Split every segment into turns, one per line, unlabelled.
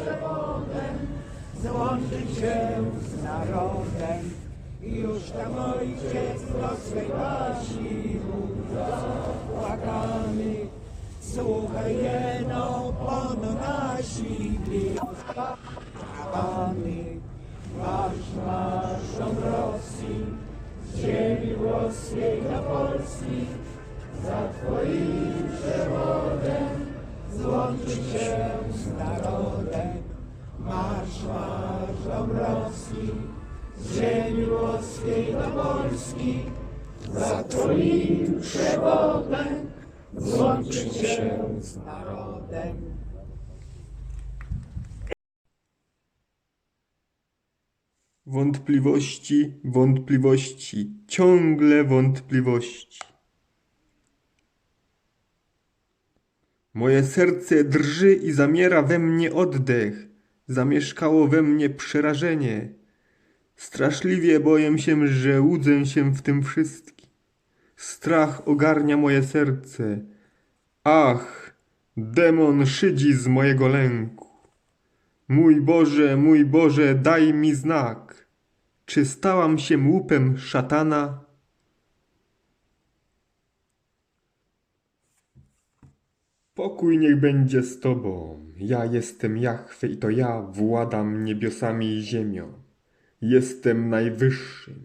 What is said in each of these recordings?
przewodem, złączyć się z narodem. I już tam ojciec do swej wasi płakany. Słuchaj jeno, pono nasi Pany, marsz, marszą Rosji, z ziemi włoskiej do Polski, za Twoim przewodem, złączyć się z narodem. Marsz, marszą Rosji, z ziemi włoskiej do Polski, za Twoim przewodem, złączyć się z narodem.
Wątpliwości, wątpliwości, ciągle wątpliwości. Moje serce drży i zamiera we mnie oddech, zamieszkało we mnie przerażenie. Straszliwie boję się, że łudzę się w tym wszystkim. Strach ogarnia moje serce. Ach, demon szydzi z mojego lęku. Mój Boże, mój Boże, daj mi znak. Czy stałam się łupem szatana? Pokój niech będzie z Tobą. Ja jestem Jahwe i to ja władam niebiosami i ziemią. Jestem najwyższym.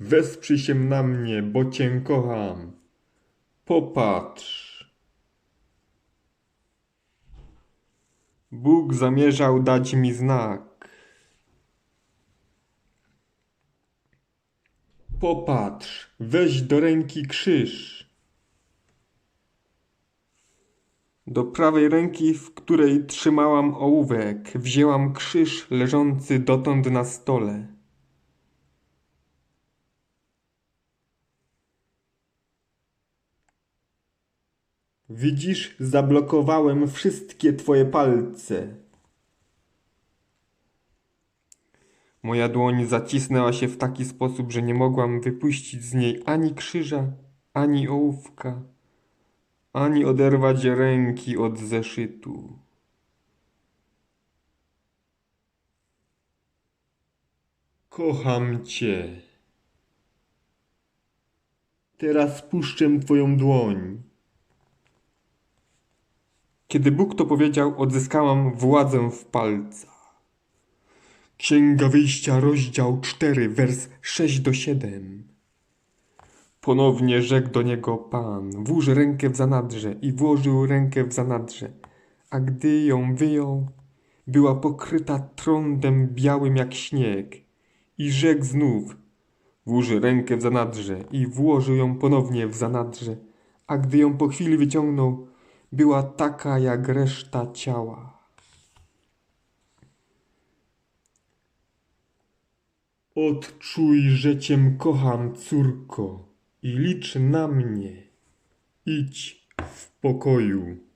Wesprzyj się na mnie, bo Cię kocham. Popatrz. Bóg zamierzał dać mi znak. Popatrz, weź do ręki krzyż. Do prawej ręki, w której trzymałam ołówek, wzięłam krzyż leżący dotąd na stole. Widzisz, zablokowałem wszystkie twoje palce. Moja dłoń zacisnęła się w taki sposób, że nie mogłam wypuścić z niej ani krzyża, ani ołówka, ani oderwać ręki od zeszytu. Kocham cię. Teraz puszczę twoją dłoń. Kiedy Bóg to powiedział, odzyskałam władzę w palcach. Księga Wyjścia, rozdział 4, wers 6 do 7. Ponownie rzekł do niego Pan, włóż rękę w zanadrze. I włożył rękę w zanadrze, a gdy ją wyjął, była pokryta trądem białym jak śnieg. I rzekł znów, włóż rękę w zanadrze. I włożył ją ponownie w zanadrze, a gdy ją po chwili wyciągnął, była taka jak reszta ciała. Odczuj, że cię kocham, córko, i licz na mnie. Idź w pokoju.